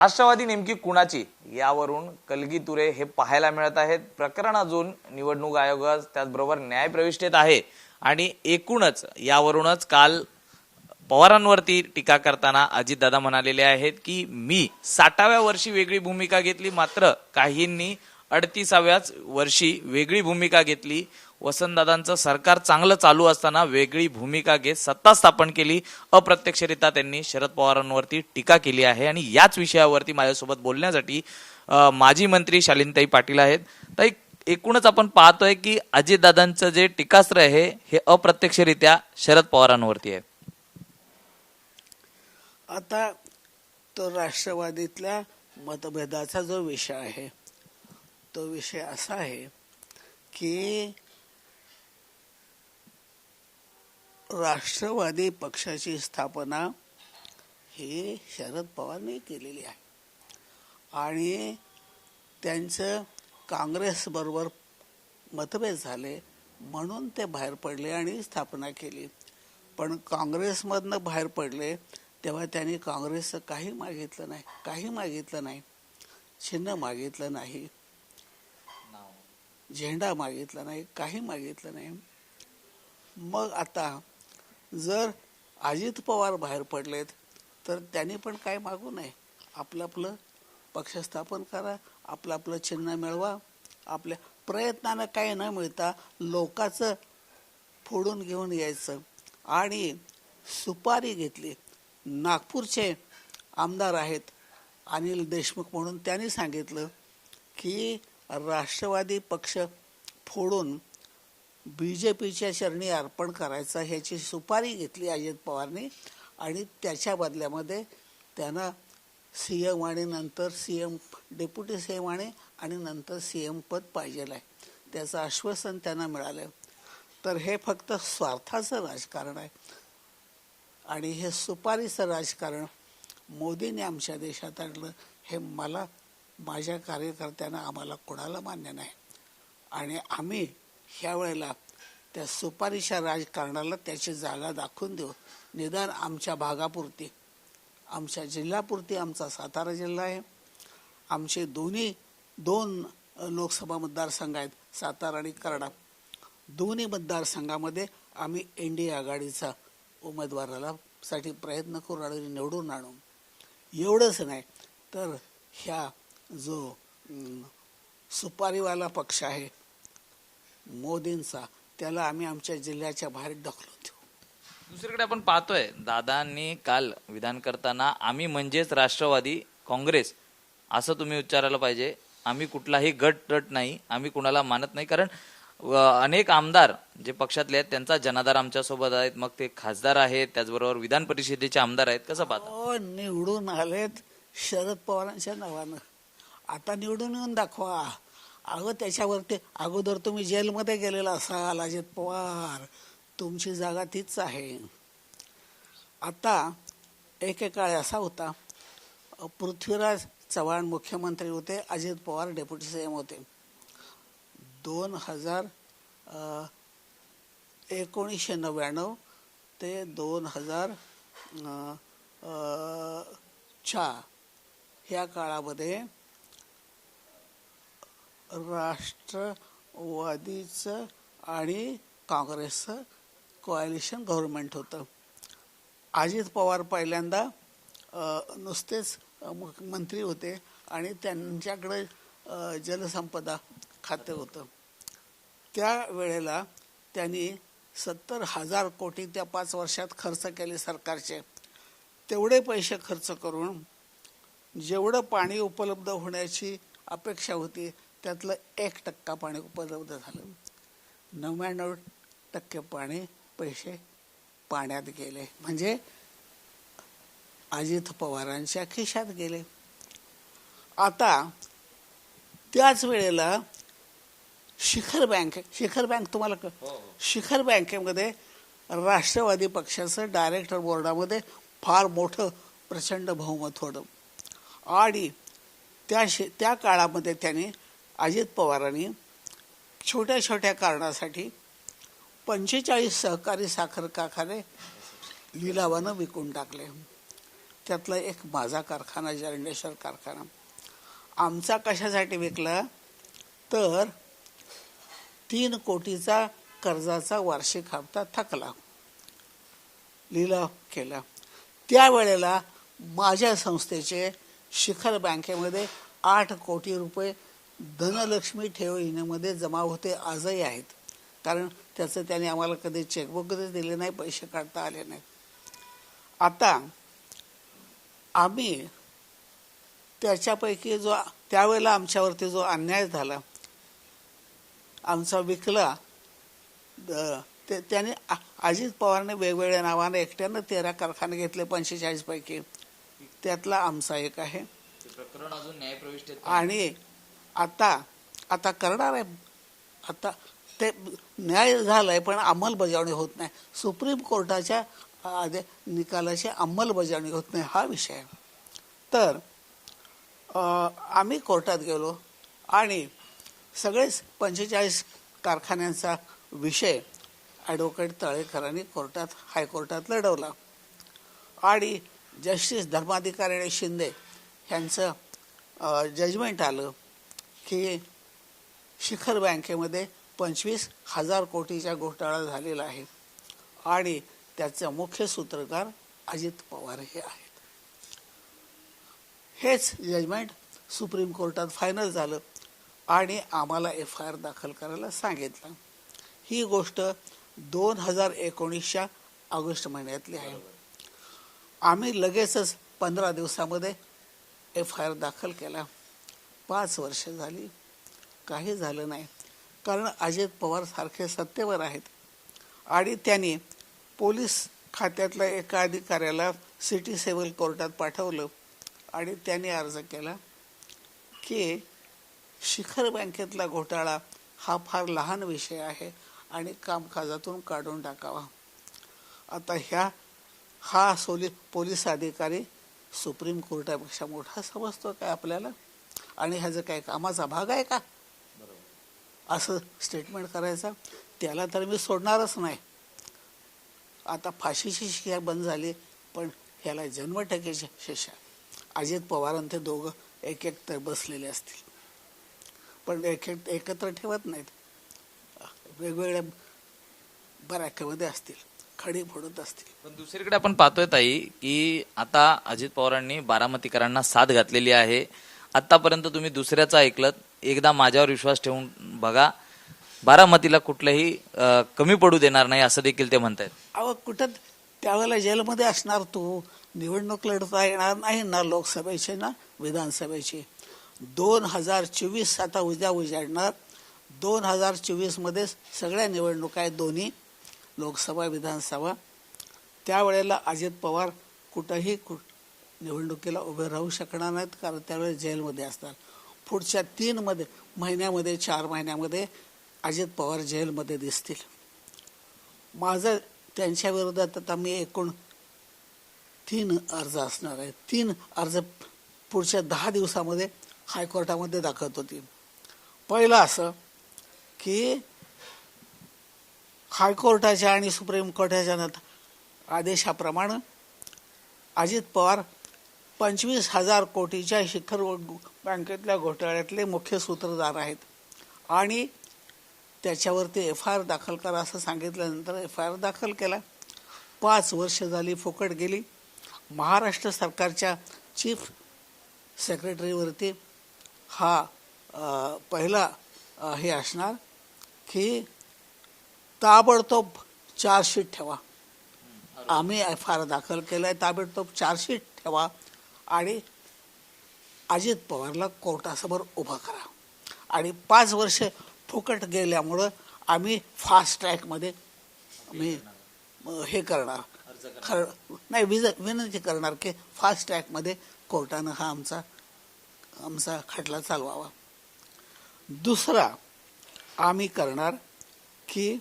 राष्ट्रवादी नेमकी कुणाची? यावरून कलगीतुरे हे पाहायला मिळत आहेत. प्रकरण अजून निवडणूक आयोग त्याचबरोबर न्यायप्रविष्टेत आहे. आणि एकूणच यावरूनच काल पवारांवरती टीका करताना अजितदादा म्हणालेले आहेत की मी साठाव्या वर्षी वेगळी भूमिका घेतली मात्र काहींनी अडतीसाव्याच वर्षी वेगळी भूमिका घेतली. वसंतदादांचं सरकार चांगलं चालू असताना वेगळी भूमिका घेत सत्ता स्थापन केली. अप्रत्यक्षरित्या त्यांनी शरद पवारांवरती टीका केली आहे. आणि याच विषयावरती माझ्यासोबत बोलण्यासाठी माजी मंत्री शालिनताई पाटील आहेत. तर एकूणच आपण पाहतोय की अजितदादांचं जे टीकास्त्र आहे हे अप्रत्यक्षरित्या शरद पवारांवरती आहे. आता तो राष्ट्रवादीतल्या मतभेदाचा जो विषय आहे तो विषय असा आहे की राष्ट्रवादी पक्षाची स्थापना ही शरद पवारने केलेली आहे. आणि त्यांचं काँग्रेसबरोबर मतभेद झाले म्हणून ते बाहेर पडले आणि स्थापना केली. पण काँग्रेसमधनं बाहेर पडले तेव्हा त्यांनी काँग्रेसचं काही मागितलं नाही काही मागितलं नाही. चिन्ह मागितलं नाही. झेंडा मागितला नाही काही मागितलं नाही. मग आता जर अजित पवार बाहेर पडलेत तर त्यांनी पण काय मागू नये. आपलं आपलं पक्ष स्थापन करा आपलं आपलं चिन्ह मिळवा. आपल्या प्रयत्नानं काही न मिळता लोकाचं फोडून घेऊन यायचं. आणि सुपारी घेतली. नागपूरचे आमदार आहेत अनिल देशमुख म्हणून त्यांनी सांगितलं की राष्ट्रवादी पक्ष फोडून बी जे पीच्या शरणी अर्पण करायचा ह्याची सुपारी घेतली अजित पवारने आणि त्याच्या बदल्यामध्ये त्यांना सी एम आणि नंतर C M deputy C M आणि आणि नंतर सी एम पद पाहिजेल आहे. त्याचं आश्वासन त्यांना मिळालं. तर हे फक्त स्वार्थाचं राजकारण आहे. आणि हे सुपारीचं राजकारण मोदीने आमच्या देशात आणलं हे मला माझ्या कार्यकर्त्यांना आम्हाला कोणाला मान्य नाही. आणि आम्ही ह्या वेळेला त्या सुपारीच्या राजकारणाला त्याची जागा दाखवून देऊ. निदान आमच्या भागापुरती. आमच्या जिल्ह्यापुरती आमचा सातारा जिल्हा आहे. आमचे दोन्ही दोन लोकसभा मतदारसंघ आहेत सातारा आणि करडा. दोन्ही मतदारसंघामध्ये आम्ही एन डी आघाडीचा उमेदवाराला साठी प्रयत्न करून आणि निवडून आणू. एवढंच नाही तर ह्या जो सुपारीवाला पक्ष आहे मोदींचा त्याला आम्ही आमच्या जिल्ह्याच्या बाहेर ढकलून देऊ. दुसरीकडे आपण पाहतोय दादांनी काल विधान करताना आम्ही म्हणजेच राष्ट्रवादी काँग्रेस असं तुम्ही उच्चारायला पाहिजे. आम्ही कुठलाही गट तट नाही आम्ही कुणाला मानत नाही. कारण अनेक आमदार जे पक्षातले आहेत त्यांचा जनाधार आमच्यासोबत आहेत. मग ते खासदार आहेत त्याचबरोबर विधान परिषदेचे आमदार आहेत. कसं पाहता? हो निवडून आलेत शरद पवारांच्या नावानं. आता निवडून येऊन दाखवा. अगं त्याच्यावरती अगोदर तुम्ही जेलमध्ये गेलेला असाल अजित पवार. तुमची जागा तीच आहे. आता एकेकाळ असा होता पृथ्वीराज चव्हाण मुख्यमंत्री होते Ajit Pawar deputy C M होते. दोन हजार एकोणीसशे नव्याण्णव ते दोन हजार अ, चार ह्या काळामध्ये राष्ट्रवादीचं आणि काँग्रेसचं कॉलिशन गव्हर्नमेंट होतं. अजित पवार पहिल्यांदा नुसतेच मंत्री होते आणि त्यांच्याकडे जलसंपदा खाते होतं. त्या वेळेला त्यांनी सत्तर हजार कोटी त्या पाच वर्षात खर्च केले सरकारचे. तेवढे पैसे खर्च करून जेवढं पाणी उपलब्ध होण्याची अपेक्षा होती त्यातलं एक टक्का पाणी उपलब्ध झालं. नव्याण्णव टक्के पाणी पैसे पाण्यात गेले. म्हणजे अजित पवारांच्या खिशात गेले. आता त्याच वेळेला शिखर बँक शिखर बँक तुम्हाला क- शिखर बँकेमध्ये राष्ट्रवादी पक्षाचं डायरेक्टर बोर्डामध्ये फार मोठं प्रचंड बहुमत होतं. आणि त्या शे त्या काळामध्ये त्यांनी अजित पवारांनी छोट्या छोट्या कारणासाठी पंचेचाळीस सहकारी साखर कारखाने लिलावानं विकून टाकले. त्यातला एक माझा कारखाना जरंडेश्वर कारखाना. आमचा कशासाठी विकला? तर तीन कोटीचा कर्जाचा वार्षिक हप्ता थकला. लिलाव केला. त्यावेळेला माझ्या संस्थेचे शिखर बँकेमध्ये आठ कोटी रुपये धनलक्ष्मी ठेव योजनेमध्ये जमा होते आजही आहेत. कारण त्याचं त्याने आम्हाला कधी चेकबुकच दिले नाही पैसे काढता आले नाही. आता आम्ही त्याच्यापैकी जो त्यावेळेला आमच्यावरती जो अन्याय झाला आमचा विकला ते त्याने अजित पवारने वेगवेगळ्या नावाने एकट्यानं तेरा कारखाने घेतले पंचेचाळीस पैकी. त्यातला आमचा एक आहे. आणि आता आता करणार आहे. आता ते न्याय झालाय पण अंमलबजावणी होत नाही. सुप्रीम कोर्टाच्या निकालाची अंमलबजावणी होत नाही हा विषय. तर आम्ही कोर्टात गेलो आणि सगळेच पंचेचाळीस कारखान्यांचा विषय ॲडव्होकेट तळेकरांनी कोर्टात हायकोर्टात लढवला. आणि जस्टिस धर्माधिकारी आणि शिंदे यांचं जजमेंट आलं. की शिखर बँकेमध्ये पंचवीस हजार कोटीचा घोटाळा झालेला आहे. आणि त्याचा मुख्य सूत्रकार अजित पवार हे आहेत. हेच जजमेंट सुप्रीम कोर्टात फायनल झालं आणि आम्हाला एफ आय आर दाखल करायला सांगितलं. ही गोष्ट दोन हजार एकोणीसच्या ऑगस्ट महिन्यातली आहे. आम्ही लगेचच पंधरा दिवसामध्ये एफ आय आर दाखल केला. पाच वर्ष झाली. काही झालं नाही. कारण अजित पवार सारखे सत्तेवर आहेत. आणि त्यांनी पोलीस खात्यातल्या एका अधिकाऱ्याला सिटी सिव्हिल कोर्टात पाठवलं. आणि त्यांनी अर्ज केला की शिखर बँकेतला घोटाळा हा फार लहान विषय आहे आणि कामकाजातून काढून टाकावा. आता ह्या हा सोली पोलीस अधिकारी सुप्रीम कोर्टापेक्षा मोठा समजतो काय आपल्याला? आणि ह्याचं काय कामाचा भाग आहे का? असं स्टेटमेंट करायचं. त्याला तर मी सोडणारच नाही. आता फाशीची शिक्षा बंद झाली पण ह्याला जन्मठेकेची शिक्षा. अजित पवारां ते दोघं एक एक तर बसलेले असतील. पण एक एक एकत्र ठेवत नाहीत. वेगवेगळ्या बराक्यामध्ये असतील. खडी फोडत असतील. पण दुसरीकडे आपण पाहतोय ताई की आता अजित पवारांनी बारामतीकरांना साथ घातलेली आहे. आत्तापर्यंत तुम्ही दुसऱ्याचं ऐकलं एकदा माझ्यावर विश्वास ठेवून बघा. बारामतीला कुठलंही कमी पडू देणार नाही असं देखील ते म्हणत आहेत अहो कुठं त्यावेळेला जेलमध्ये असणार तू? निवडणूक लढता येणार नाही ना लोकसभेची ना विधानसभेची. दोन हजार चोवीस आता उद्या उजाडणार. दोन हजार चोवीसमध्ये सगळ्या निवडणुका आहेत दोन्ही लोकसभा विधानसभा. त्यावेळेला अजित पवार कुठंही कुठ निवडणुकीला उभे राहू शकणार नाहीत कारण त्यावेळेस जेलमध्ये असतात पुढच्या तीन मध्ये महिन्यामध्ये चार महिन्यामध्ये अजित पवार जेलमध्ये दिसतील. माझं त्यांच्या विरोधात आता मी एकूण तीन अर्ज असणार आहे. तीन अर्ज पुढच्या दहा दिवसामध्ये हायकोर्टामध्ये दाखवत होती पहिलं असं की हायकोर्टाच्या आणि सुप्रीम कोर्टाच्या आदेशाप्रमाणे अजित पवार पंचवीस हजार कोटीच्या शिखर बँकेतल्या घोटाळ्यातले मुख्य सूत्रधार आहेत. आणि त्याच्यावरती एफ आय आर दाखल करा असं सांगितल्यानंतर एफ आय आर दाखल केला. पाच वर्ष झाली फुकट गेली. महाराष्ट्र सरकारच्या चीफ सेक्रेटरीवरती हा पहिला हे असणार की ताबडतोब चार्जशीट ठेवा. आम्ही एफ आय आर दाखल केला आहे ताबडतोब चार्जशीट ठेवा. आणि अजित पवारला कोर्टासमोर उभं करा. आणि पाच वर्ष फुकट गेल्यामुळं आम्ही फास्ट ट्रॅकमध्ये मी हे करणार. खर नाही विज विनंती करणार की फास्ट ट्रॅकमध्ये कोर्टानं हा आमचा आमचा खटला चालवावा. दुसरा आम्ही करणार की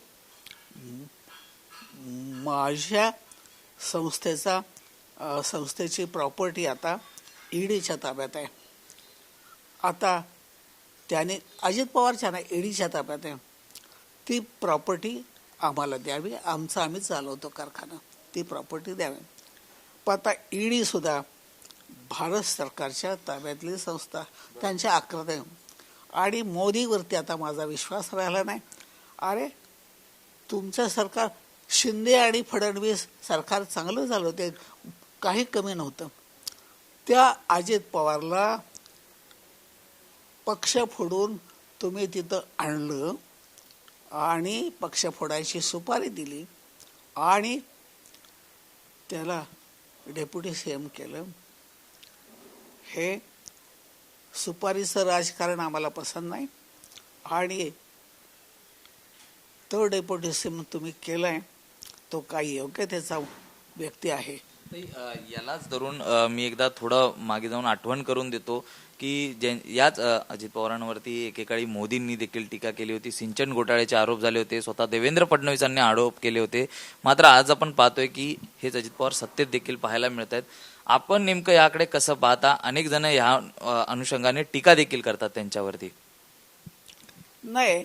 माझ्या संस्थेचा संस्थेची प्रॉपर्टी आता ईडीच्या ताब्यात आहे. आता त्याने अजित पवारच्या ना ईडीच्या ताब्यात आहे. ती प्रॉपर्टी आम्हाला द्यावी. आमचा आम्ही चालवतो कारखाना. ती प्रॉपर्टी द्यावी. पण आता ईडीसुद्धा भारत सरकारच्या ताब्यातली संस्था. त्यांच्या आक्रते आणि मोदीवरती आता माझा विश्वास राहिला नाही. अरे तुमचं सरकार शिंदे आणि फडणवीस सरकार चांगलं झालं होते. काही कमी नव्हतं. त्या अजित पवारला पक्ष फोडून तुम्ही तिथं आणलं आणि पक्ष फोडायची सुपारी दिली आणि त्याला डेप्युटी सी एम केलं. हे सुपारीचं राजकारण आम्हाला पसंत नाही आणि तो डेप्युटी सी एम तुम्ही केलाय तो काही योग्यतेचा व्यक्ती आहे. यालाच धरून मी एकदा थोडं मागे जाऊन आठवण करून देतो की याच अजित पवारांवरती एकेकाळी मोदींनी देखील टीका केली होती. सिंचन घोटाळ्याचे आरोप झाले होते. स्वतः देवेंद्र फडणवीसांनी आरोप केले होते. मात्र आज आपण पाहतोय की हेच अजित पवार सत्तेत देखील पाहायला मिळत आहेत आपण नेमकं याकडे कसं पाहता? अनेक जण ह्या अनुषंगाने टीका देखील करतात त्यांच्यावरती. नाही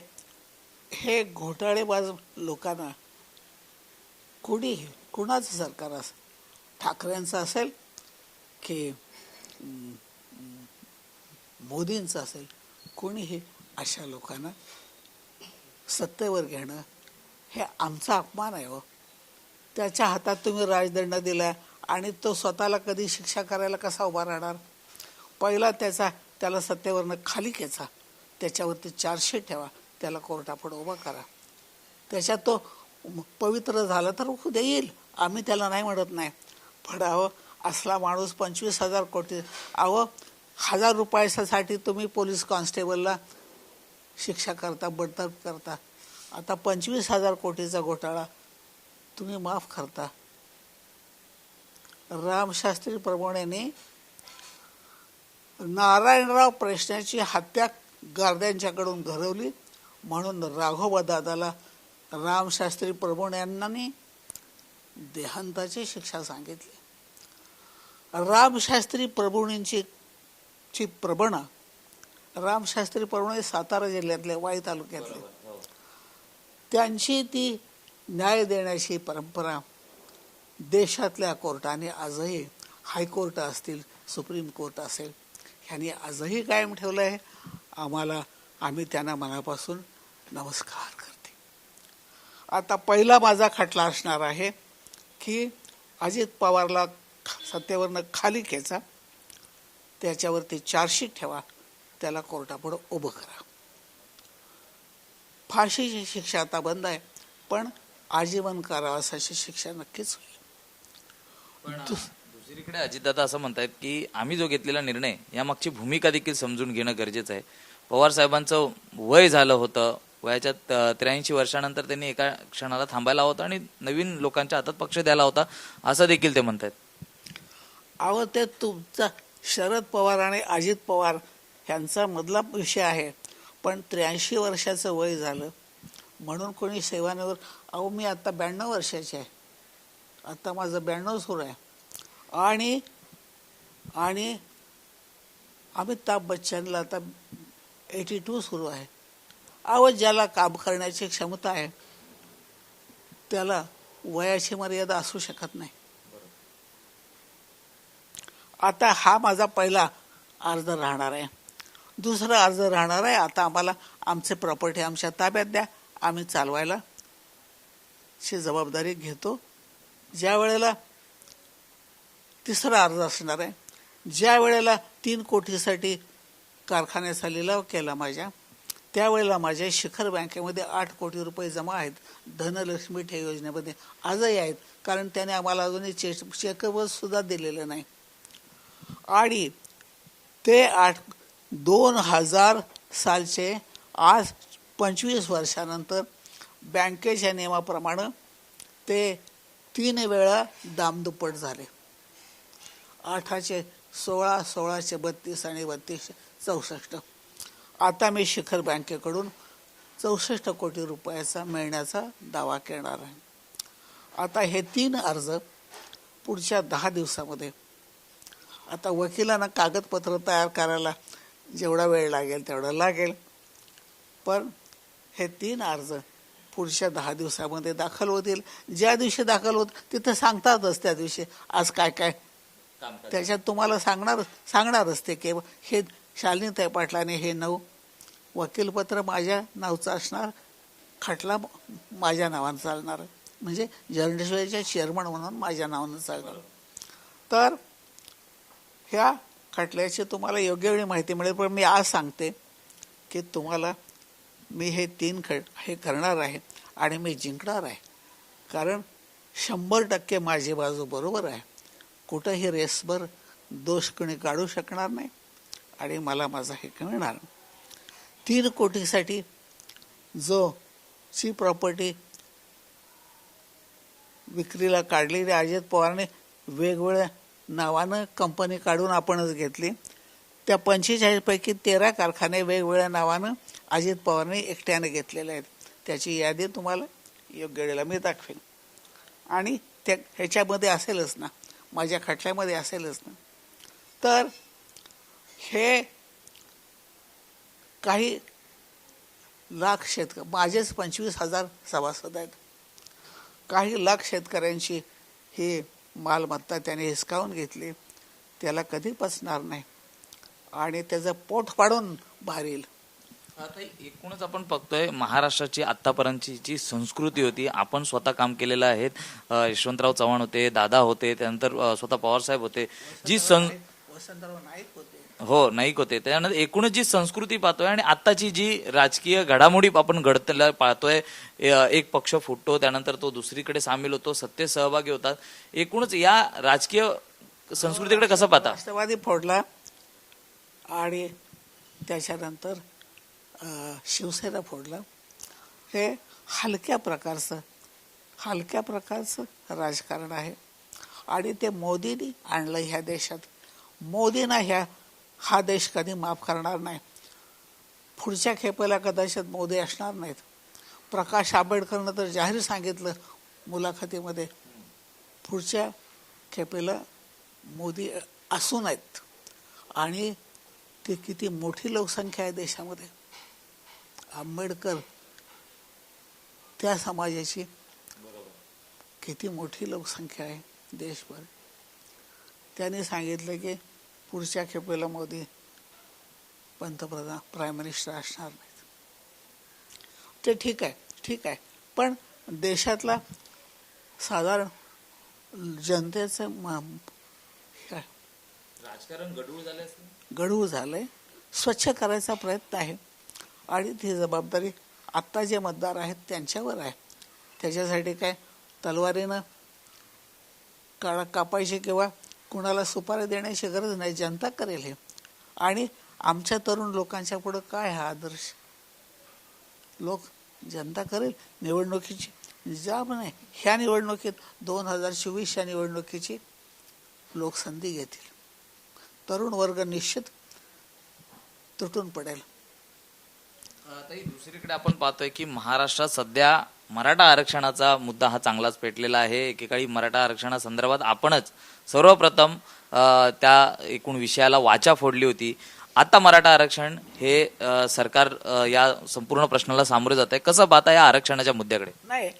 हे घोटाळेबाज लोकांना कुणी कुणाचं सरकार असं? ठाकरेंचं असेल की मोदींचं असेल कोणीही अशा लोकांना सत्तेवर घेणं हे आमचा अपमान आहे हो. त्याच्या हातात तुम्ही राजदंड दिला आणि तो स्वतःला कधी शिक्षा करायला कसा उभा राहणार? पहिला त्याचा त्याला सत्तेवरनं खाली खेचा. त्याच्यावरती चारशे ठेवा. त्याला कोर्टापुढे उभा करा. त्याच्यात तो पवित्र झाला तर उद्या येईल. आम्ही त्याला नाही म्हणत नाही. पडावं असला माणूस पंचवीस हजार कोटी अहो हजार रुपयासाठी तुम्ही पोलीस कॉन्स्टेबलला शिक्षा करता बडतर्फ करता. आता पंचवीस हजार कोटीचा घोटाळा तुम्ही माफ करता. रामशास्त्री प्रमाणे नारायणराव प्रश्नाची हत्या गार्द्यांच्याकडून घडवली म्हणून राघोबा दादाला रामशास्त्री प्रभूण यांनी देहांताची शिक्षा सांगितली. रामशास्त्री प्रभूणींची ची प्रबणा रामशास्त्री प्रभूण सातारा जिल्ह्यातले वाई तालुक्यातले. त्यांची ती न्याय देण्याची परंपरा देशातल्या कोर्टाने आजही हायकोर्ट असतील सुप्रीम कोर्ट असेल ह्यांनी आजही कायम ठेवलं आहे आम्हाला आम्ही त्यांना मनापासून नमस्कार करते. आता पहिला माझा खटला असणार आहे. की अजित पवारला सत्तेवरनं खाली खेचा त्याच्यावरती चार्जशीट ठेवा. त्याला कोर्टापुढं उभं करा. फाशीची शिक्षा आता बंद आहे पण आजीवन कारावासाची शिक्षा नक्कीच होईल. दुसरीकडे अजितदादा असं म्हणतायत की आम्ही जो घेतलेला निर्णय यामागची भूमिका देखील समजून घेणं गरजेचं आहे. पवार साहेबांचं वय झालं होतं वयाच्या त्र्याऐंशी वर्षानंतर त्यांनी एका क्षणाला थांबायला होता आणि नवीन लोकांच्या हातात पक्ष द्यायला होता. असं देखील ते म्हणतायत. अहो ते तुमचा शरद पवार आणि अजित पवार ह्यांचा मधला विषय आहे. पण त्र्याऐंशी वर्षाचं वय झालं. म्हणून कोणी सेवानिवर अहो मी आता ब्याण्णव वर्षाचे आहे. आता माझं ब्याण्णव सुरू आहे. आणि आणि अमिताभ बच्चनला आता एटी टू सुरू आहे. अहो ज्याला काम करण्याची क्षमता आहे त्याला वयाची मर्यादा असू शकत नाही. आता हा माझा पहिला अर्ज राहणार आहे. दुसरा अर्ज राहणार आहे आता आम्हाला आमचे प्रॉपर्टी आमच्या ताब्यात द्या आम्ही चालवायला ची जबाबदारी घेतो. ज्या वेळेला तिसरा अर्ज असणार आहे ज्या वेळेला तीन कोटीसाठी कारखान्याचा लिलाव केला माझ्या त्यावेळेला माझ्या शिखर बँकेमध्ये आठ कोटी रुपये जमा आहेत. धनलक्ष्मी ठेव योजनेमध्ये आजही आहेत. कारण त्याने आम्हाला अजूनही चेक चेकवर सुद्धा दिलेलं नाही. आणि ते आठ दोन हजार सालचे आज पंचवीस वर्षानंतर बँकेच्या नियमाप्रमाणे ते तीन वेळा दामदुप्पट झाले. आठाचे सोळा सोळाशे बत्तीस आणि बत्तीसशे चौसष्ट. आता मी शिखर बँकेकडून चौसष्ट कोटी रुपयाचा मिळण्याचा दावा करणार आहे. आता हे तीन अर्ज पुढच्या दहा दिवसामध्ये. आता वकिलांना कागदपत्र तयार करायला जेवढा वेळ लागेल तेवढा लागेल. पण हे तीन अर्ज पुढच्या दहा दिवसामध्ये दाखल होतील. ज्या दिवशी दाखल होत तिथं सांगतातच त्या दिवशी आज काय काय. त्याच्यात तुम्हाला सांगणार सांगणारच ते की हे शालिनीताई पाटलाने हे नऊ वकीलपत्र माझ्या नावचं असणार खटला माझ्या नावानं चालणार. म्हणजे जर्नलिस्टच्या चेअरमन म्हणून माझ्या नावानं चालणार. तर ह्या खटल्याची तुम्हाला योग्य वेळी माहिती मिळेल पण मी आज सांगते की तुम्हाला मी हे तीन खट हे करणार आहे आणि मी जिंकणार आहे. कारण शंभर टक्के माझी बाजू बरोबर आहे. कुठंही रेसभर दोष कोणी काढू शकणार नाही. आणि मला माझा हे मिळणार तीन कोटीसाठी जो ची प्रॉपर्टी विक्रीला काढलेली अजित पवारने वेगवेगळ्या नावानं कंपनी काढून आपणच घेतली. त्या पंचेचाळीसपैकी तेरा कारखाने वेगवेगळ्या नावानं अजित पवारने एकट्याने घेतलेले आहेत. त्याची यादी तुम्हाला योग्य वेळेला मी दाखवेन. आणि त्या ह्याच्यामध्ये असेलच ना माझ्या खटल्यामध्ये असेलच ना. तर हे काही लाख शेतक माझेच पंचवीस हजार सभासद आहेत. काही लाख शेतकऱ्यांची ही मालमत्ता त्याने हिसकावून घेतली. त्याला कधी पचणार नाही. आणि त्याचं पोट पाडून बाहेर येईल. आता एकूणच आपण बघतोय महाराष्ट्राची आतापर्यंतची जी संस्कृती होती आपण स्वतः काम केलेलं आहे यशवंतराव चव्हाण होते दादा होते त्यानंतर स्वतः पवार साहेब होते. जी सं वसंतराव नाईक होते. हो नाईक होते त्यानंतर एकूणच जी संस्कृती पाहतोय आणि आताची जी राजकीय घडामोडी आपण घडतल्या पाहतोय एक पक्ष फुटतो त्यानंतर तो दुसरीकडे सामील होतो सत्तेत सहभागी होतात. एकूणच या राजकीय संस्कृतीकडे कसं पाहता? राष्ट्रवादी फोडला आणि त्याच्यानंतर शिवसेना फोडला. हे हलक्या प्रकारचं हलक्या प्रकारचं राजकारण आहे. आणि ते मोदींनी आणलं ह्या देशात. मोदींना ह्या हा देश कधी माफ करणार नाही. पुढच्या खेपेला कदाचित मोदी असणार नाहीत. प्रकाश आंबेडकरनं तर जाहीर सांगितलं मुलाखतीमध्ये पुढच्या खेपेला मोदी असू नयेत आणि ती किती मोठी लोकसंख्या आहे देशामध्ये. आंबेडकर त्या समाजाची किती मोठी लोकसंख्या आहे देशभर. त्यांनी सांगितलं की पुढच्या खेपेला मोदी पंतप्रधान प्राईम मिनिस्टर असणार नाहीत. ते ठीक आहे ठीक आहे. पण देशातला साधारण जनतेचं म- राजकारण गडूळ झाले गढूळ झालंय. स्वच्छ करायचा प्रयत्न आहे. आणि ती जबाबदारी आत्ता जे मतदार आहेत त्यांच्यावर आहे. त्याच्यासाठी काय तलवारीनं काळा कापायची किंवा कुणाला सुपारी देण्याची गरज नाही जनता करेल हे. आणि आमच्या तरुण लोकांच्या पुढं काय हा आदर्श? लोक जनता करेल निवडणुकीची. जाब नाही. ह्या निवडणुकीत दोन हजार चोवीसच्या निवडणुकीची लोक संधी घेतील. तरुण वर्ग निश्चित तुटून पडेल. दुसरीकडे आपण पाहतोय की महाराष्ट्रात सध्या मराठा आरक्षणाचा मुद्दा हा चांगलाच पेटलेला आहे. एकेकाळी मराठा आरक्षणासंदर्भात आपणच सर्वप्रथम त्या एकूण विषयाला वाचा फोडली होती. आता मराठा आरक्षण हे सरकार या संपूर्ण प्रश्नाला सामोरे जात आहे कसं पाहता या आरक्षणाच्या मुद्द्याकडे? नाही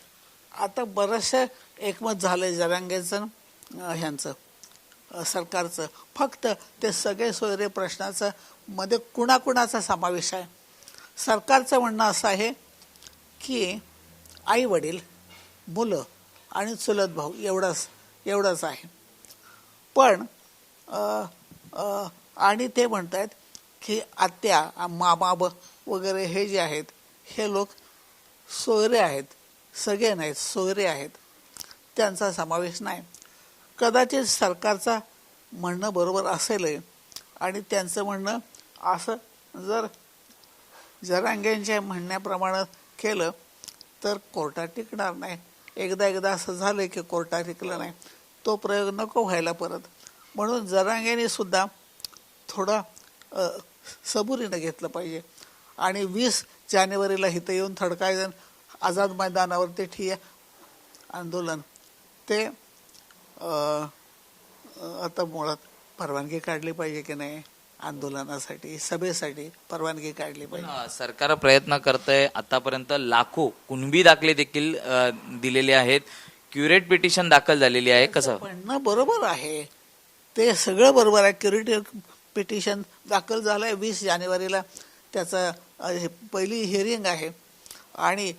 आता बरंचसं एकमत झालंय जरांगेचं ह्यांचं सरकारचं. फक्त ते सगळे सोयरे प्रश्नाचं मध्ये कुणाकुणाचा समावेश आहे? सरकारचं म्हणणं असं आहे की आई वडील मुलं आणि चुलत भाऊ एवढंच एवढंच आहे. पण आणि ते म्हणत आहेत की आत्या मामा वगैरे हे जे आहेत हे लोक सोयरे आहेत सगळे नाहीत सोयरे आहेत. त्यांचा समावेश नाही. कदाचित सरकारचा म्हणणं बरोबर असेल आणि त्यांचं म्हणणं असं जर जरांग्यांच्या म्हणण्याप्रमाणे केलं तर कोर्टात टिकणार नाही. एकदा एकदा असं झालं की कोर्टात टिकलं नाही. तो प्रयोग नको व्हायला परत. म्हणून जरांगेने सुद्धा थोडा सबुरीनं घेतलं पाहिजे. आणि वीस जानेवारीला इथं येऊन थडकायजन आझाद मैदानावरती ठिया आंदोलन. ते आता मुळात परवानगी काढली पाहिजे की नाही? आंदोलनासाठी सभेसाठी परवानगी काढली पण, पाहिजे. सरकार प्रयत्न करतंय आतापर्यंत लाखो कुणबी दाखले देखील दिलेले आहेत. क्युरेट पिटिशन दाखल झालेली आहे. कसं? म्हणणं बरोबर आहे. ते सगळं बरोबर आहे. क्युरेटिव्ह पिटिशन दाखल झालं आहे वीस जानेवारीला. त्याचा पहिली हिअरिंग आहे. आणि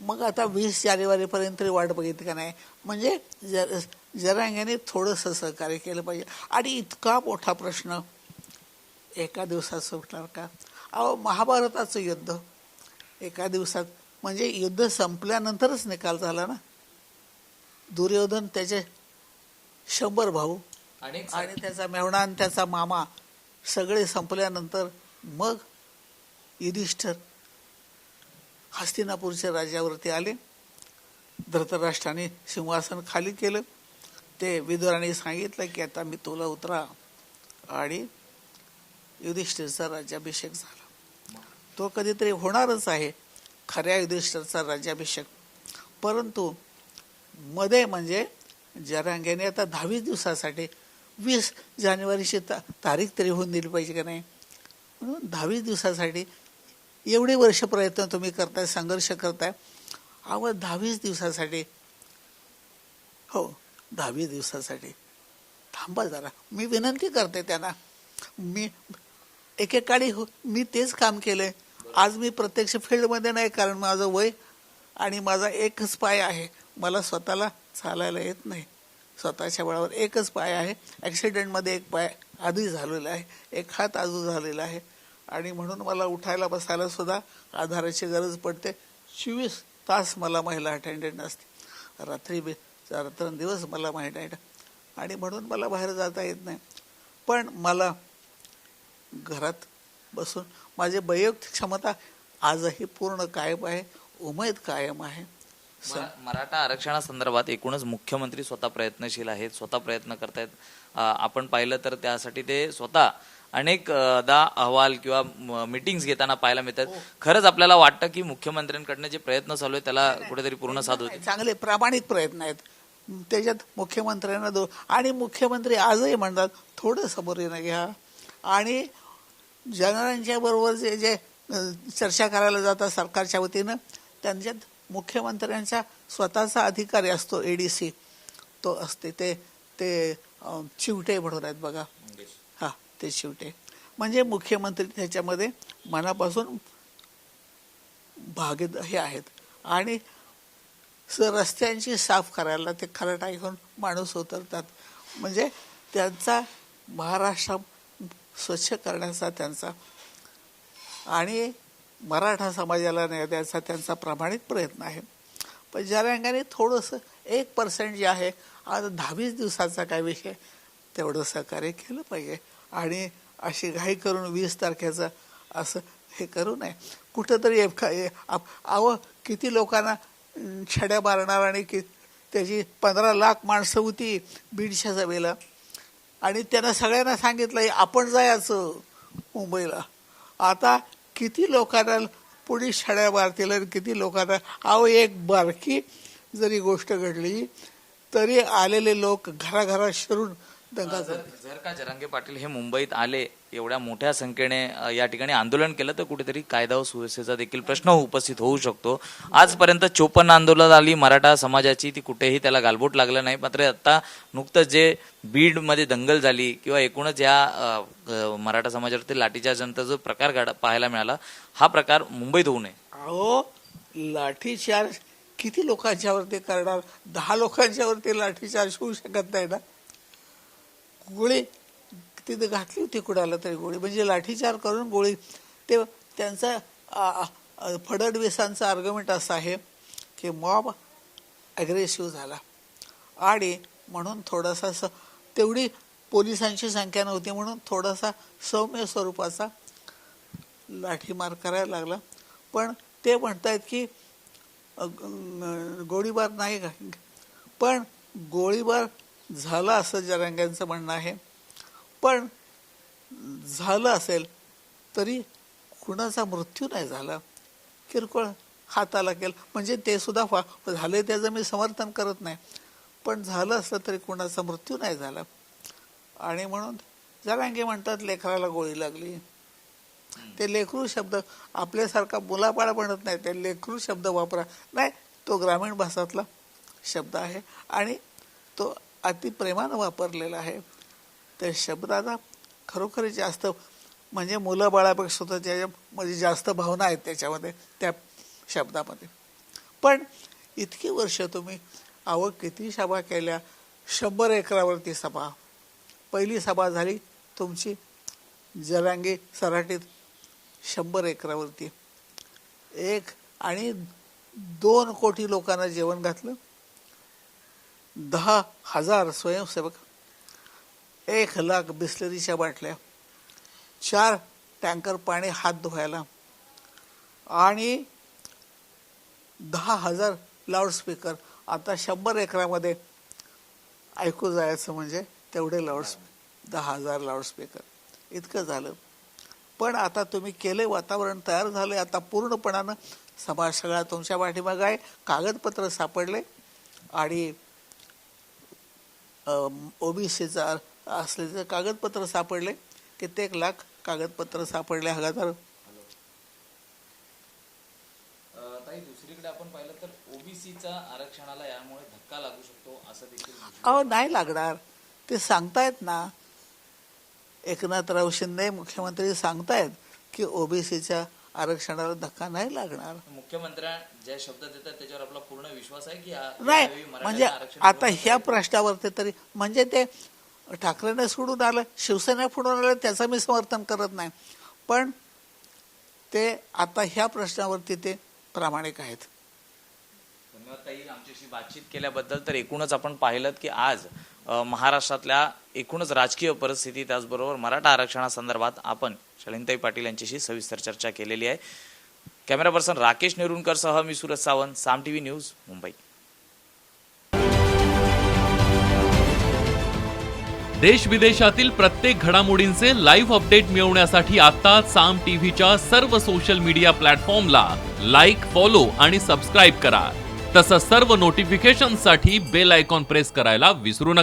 मग आता वीस जानेवारीपर्यंत वाट बघितली का नाही? म्हणजे जर जरांग्याने थोडंसं सहकार्य केलं पाहिजे. आणि इतका मोठा प्रश्न एका दिवसात सुटणार का? अहो महाभारताचं युद्ध. एका दिवसात म्हणजे युद्ध संपल्यानंतरच निकाल झाला ना? दुर्योधन त्याचे शंभर भाऊ आणि आणि त्याचा मेवणा आणि त्याचा मामा सगळे संपल्यानंतर मग युधिष्ठर हस्तिनापूरच्या राज्यावरती आले. धृतराष्ट्राने सिंहासन खाली केलं. ते विदुराने सांगितलं की आता मी तुला उतरा. आणि युधिष्ठिरचा राज्याभिषेक झाला. तो कधीतरी होणारच आहे खऱ्या युधिष्ठिरचा राज्याभिषेक. परंतु मध्ये म्हणजे जरांगेने आता दहावीस दिवसासाठी वीस जानेवारीची ता तारीख तरी होऊन दिली पाहिजे का नाही? म्हणून दहावीस दिवसासाठी एवढे वर्ष प्रयत्न तुम्ही करताय संघर्ष करताय. अहो दहावीस दिवसासाठी हो दहावीस दिवसासाठी थांबा जरा. मी विनंती करते त्यांना मी एकेकाळी हो मी तेच काम केलंय. आज मी प्रत्यक्ष फील्डमध्ये नाही कारण माझं वय आणि माझा एकच पाय आहे. मला स्वतःला चालायला येत नाही. स्वतःच्या बळावर एकच पाय आहे. ॲक्सिडेंटमध्ये एक पाय आधी झालेला आहे. एक हात आजू झालेला आहे. आणि म्हणून मला उठायला बसायला सुद्धा आधाराची गरज पडते. चोवीस तास मला महिला अटेंडंट असते. रात्री बे रात्रंदिवस मला महिला आणि म्हणून मला बाहेर जाता येत नाही. पण मला घरात बसून माझी वैयक्तिक क्षमता आजही पूर्ण कायम आहे उमेद कायम आहे. मराठा आरक्षणासंदर्भात एकूणच मुख्यमंत्री स्वतः प्रयत्नशील आहेत स्वतः प्रयत्न करतायत. आपण पाहिलं तर त्यासाठी ते स्वतः अनेकदा अहवाल किंवा मिटिंग्स घेताना पाहायला मिळतात. खरंच आपल्याला वाटतं की मुख्यमंत्र्यांकडनं जे प्रयत्न चालू आहेत त्याला कुठेतरी पूर्ण साथ होते चांगले प्रामाणिक प्रयत्न आहेत. त्याच्यात मुख्यमंत्र्यांना दो आणि मुख्यमंत्री आजही म्हणतात थोडं समोरीनं घ्या. आणि जनरांच्या बरोबर जे जे चर्चा करायला जातात सरकारच्या वतीनं त्यांच्यात मुख्यमंत्र्यांचा स्वतःचा अधिकारी असतो एडीसी तो असते ते ते चिवटे म्हणून आहेत बघा. हा ते चिवटे. म्हणजे मुख्यमंत्री त्याच्यामध्ये मनापासून भागीद हे आहेत. आणि स रस्त्यांची साफ करायला ते खराटा घेऊन माणूस उतरतात. म्हणजे त्यांचा महाराष्ट्र स्वच्छ करण्याचा त्यांचा आणि मराठा समाजाला न्याय द्यायचा त्यांचा प्रामाणिक प्रयत्न आहे. पण ज्या रंगाने थोडंसं एक पर्सेंट जे आहे आज दहावीस दिवसाचा काय विषय तेवढं सहकार्य केलं पाहिजे. आणि अशी घाई करून वीस तारखेचं असं हे करू नये. कुठंतरी एका- ए- आप- अहो किती लोकांना छड्या मारणार आणि कि त्याची पंधरा लाख माणसं होती बीडच्या सभेला आणि त्यांना सगळ्यांना सांगितलं आपण जायचं मुंबईला. आता किती लोकांना पुढे शाळ्या मारतील आणि किती लोकांना अहो एक बारकी जरी गोष्ट घडली तरी आलेले लोक घराघरात शिरून दंगा जर का जरांगे पाटील हे मुंबईत आले एवढ्या मोठ्या संख्येने या ठिकाणी आंदोलन केलं तर कुठेतरी कायदा व सुव्यवस्थेचा देखील प्रश्न उपस्थित होऊ शकतो. आजपर्यंत चोपन्न आंदोलन आली मराठा समाजाची ती कुठेही त्याला गालबोट लागलं नाही. मात्र आता नुकतंच जे बीडमध्ये दंगल झाली किंवा एकूणच या मराठा समाजावरती लाठीचार्जनंतर जो प्रकार घड पाहायला मिळाला हा प्रकार मुंबईत होऊ नये. अहो लाठीचार्ज किती लोकांच्यावरती करणार? दहा लोकांच्यावरती लाठीचार्ज होऊ शकत नाही ना? गोळी तिथे घातली होती कुणाला तरी गोळी. म्हणजे लाठीचार करून गोळी. ते त्यांचा फडणवीसांचा आर्ग्युमेंट असा आहे की मॉब ॲग्रेसिव्ह झाला. आणि म्हणून थोडासा स तेवढी पोलिसांची संख्या नव्हती म्हणून थोडासा सौम्य स्वरूपाचा लाठीमार करायला लागला. पण ते म्हणतायत की गोळीबार नाही पण गोळीबार झालं असं जरांग्यांचं म्हणणं आहे. पण झालं असेल तरी कुणाचा मृत्यू नाही झाला. किरकोळ हाताला केलं. म्हणजे ते सुद्धा फा- झाले त्याचं मी समर्थन करत नाही. पण झालं असलं तरी कुणाचा मृत्यू नाही झाला. आणि म्हणून जरांगे म्हणतात लेखराला गोळी लागली. ते लेखरू शब्द आपल्यासारखा मुलापाळा म्हणत नाही. ते लेखरू शब्द वापरा. नाही तो ग्रामीण भाषातला शब्द आहे. आणि तो अतिप्रेमानं वापरलेला आहे. त्या शब्दाला खरोखर जास्त म्हणजे मुलं बाळापेक्षा सुद्धा त्याच्या म्हणजे जास्त भावना आहेत त्याच्यामध्ये त्या शब्दामध्ये. पण इतकी वर्ष तुम्ही आवं किती सभा केल्या? शंभर एकरावरती सभा. पहिली सभा झाली तुमची जलांगी सराटीत शंभर एकरावरती. एक आणि दोन कोटी लोकांना जेवण घातलं. दहा हजार स्वयंसेवक एक लाख बिस्लरीच्या बाटल्या चार टँकर पाणी हात धुवायला आणि दहा हजार लाऊडस्पीकर. आता शंभर एकरामध्ये ऐकू जायचं म्हणजे तेवढे लाऊडस्पीकर दहा हजार लाऊडस्पीकर. इतकं झालं. पण आता तुम्ही केले वातावरण तयार झाले आता पूर्णपणानं समाज सगळा तुमच्या पाठीमागं आहे. कागदपत्र सापडले आणि ओबीसीचा असलेले कागदपत्र सापडले. कित्येक लाख कागदपत्र सापडले हजार ताई दुसरीकडे आपण पाहिलं तर ओबीसीचा आरक्षणाला यामुळे धक्का लागू शकतो असं देखील अहो नाही लागणार. ते सांगतायत ना. एकनाथराव शिंदे मुख्यमंत्री सांगतायत की ओबीसीच्या आरक्षणाला धक्का नाही लागणार. मुख्यमंत्र्या ज्या शब्द देतात त्याच्यावर आपला पूर्ण विश्वास आहे की नाही म्हणजे आता ह्या प्रश्नावरती तरी म्हणजे ते ठाकरेने सोडून आलं शिवसेना फोडून आलं त्याचं मी समर्थन करत नाही. पण ते आता ह्या प्रश्नावरती ते प्रामाणिक आहेत. धन्यवाद ताई. आमच्याशी बातचीत केल्याबद्दल तर एकूणच आपण पाहिलं की आज महाराष्ट्रातल्या एकूणच राजकीय परिस्थिती त्याचबरोबर मराठा आरक्षणासंदर्भात आपण शलिनताई पाटील यांच्याशी सविस्तर चर्चा केलेली आहे. कॅमेरा पर्सन राकेश नेरुणकर सह मी सुरज सावंत साम टीव्ही न्यूज मुंबई. देश विदेशातील प्रत्येक घडामोडींचे लाईव्ह अपडेट मिळवण्यासाठी आता साम टीव्हीच्या सर्व सोशल मीडिया प्लॅटफॉर्मला लाईक फॉलो आणि सबस्क्राईब करा. तसंच सर्व नोटिफिकेशनसाठी बेल आयकॉन प्रेस करायला विसरू नका.